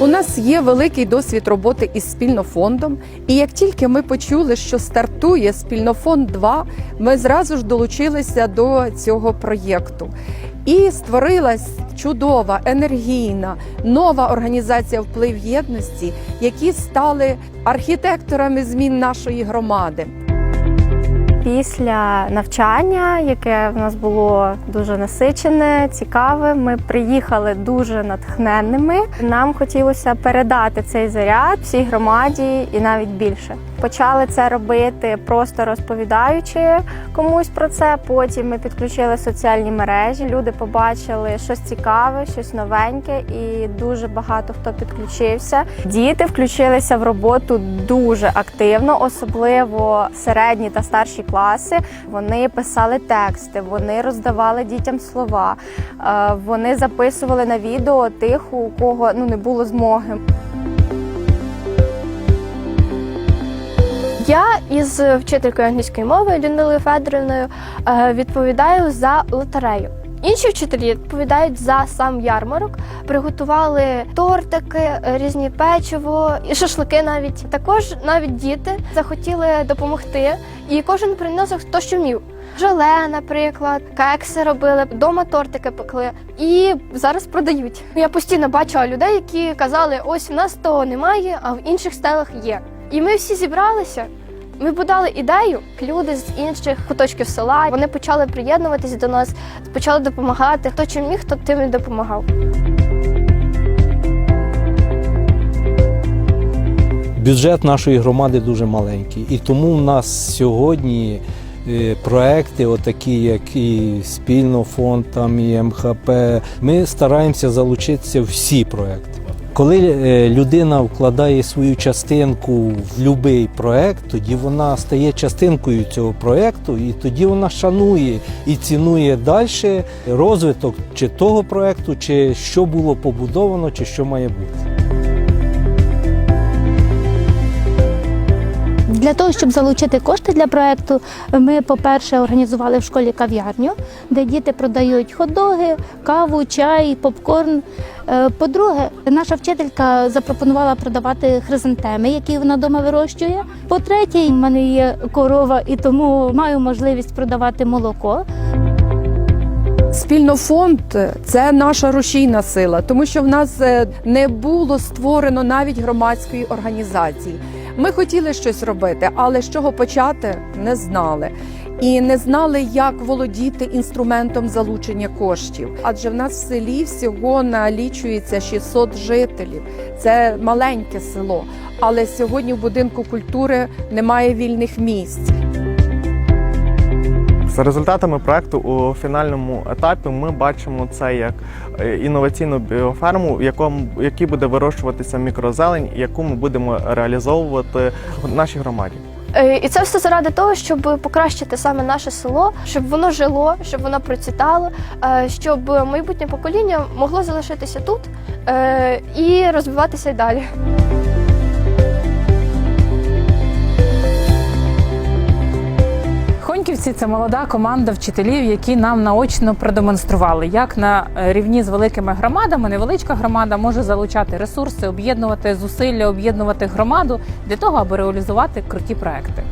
У нас є великий досвід роботи із спільнофондом, і як тільки ми почули, що стартує спільнофонд 2, ми зразу ж долучилися до цього проєкту. І створилась чудова, енергійна, нова організація вплив єдності, які стали архітекторами змін нашої громади. Після навчання, яке в нас було дуже насичене, цікаве, ми приїхали дуже натхненними. Нам хотілося передати цей заряд всій громаді і навіть більше. Почали це робити просто розповідаючи комусь про це. Потім ми підключили соціальні мережі. Люди побачили щось цікаве, щось новеньке, і дуже багато хто підключився. Діти включилися в роботу дуже активно, особливо середні та старші класи. Вони писали тексти, вони роздавали дітям слова, е, вони записували на відео тих, у кого ну не було змоги. Я із вчителькою англійської мови Людмилою Федорівною е, відповідаю за лотерею. Інші вчителі відповідають за сам ярмарок, приготували тортики, е, різні печиво і шашлики навіть. Також навіть діти захотіли допомогти, і кожен приносив хто що вмів. Желе, наприклад, кекси робили, вдома тортики пекли і зараз продають. Я постійно бачила людей, які казали: ось в нас того немає, а в інших стелах є. І ми всі зібралися. Ми подали ідею. Люди з інших куточків села вони почали приєднуватись до нас, почали допомагати. Хто чим міг, хто тим і допомагав. Бюджет нашої громади дуже маленький, і тому в нас сьогодні е, проекти, отакі як і спільно фонд, там і МХП. Ми стараємося залучитися всі проекти. Коли е, людина вкладає свою частинку в будь-який проект, тоді вона стає частинкою цього проекту, і тоді вона шанує і цінує далі розвиток чи того проекту, чи що було побудовано, чи що має бути. Для того, щоб залучити кошти для проекту, ми, по-перше, організували в школі кав'ярню, де діти продають хот-доги, каву, чай, попкорн. Е, По-друге, наша вчителька запропонувала продавати хризантеми, які вона вдома вирощує. По-третє, в мене є корова, і тому маю можливість продавати молоко. Спільнофонд це наша рушійна сила, тому що в нас е, не було створено навіть громадської організації. Ми хотіли щось робити, але з чого почати не знали. І не знали, як володіти інструментом залучення коштів. Адже в нас в селі всього налічується 600 жителів. Це маленьке село. Але сьогодні в будинку культури немає вільних місць. За результатами проекту у фінальному етапі ми бачимо це як е, інноваційну біоферму, в якому якій буде вирощуватися мікрозелень, яку ми будемо реалізовувати в нашій громаді. Е, І це все заради того, щоб покращити саме наше село, щоб воно жило, щоб воно процвітало, е, щоб майбутнє покоління могло залишитися тут і розвиватися й далі. Хоньківці це молода команда вчителів, які нам наочно продемонстрували, як на е, рівні з великими громадами невеличка громада може залучати ресурси, об'єднувати зусилля, об'єднувати громаду для того, аби реалізувати круті проекти.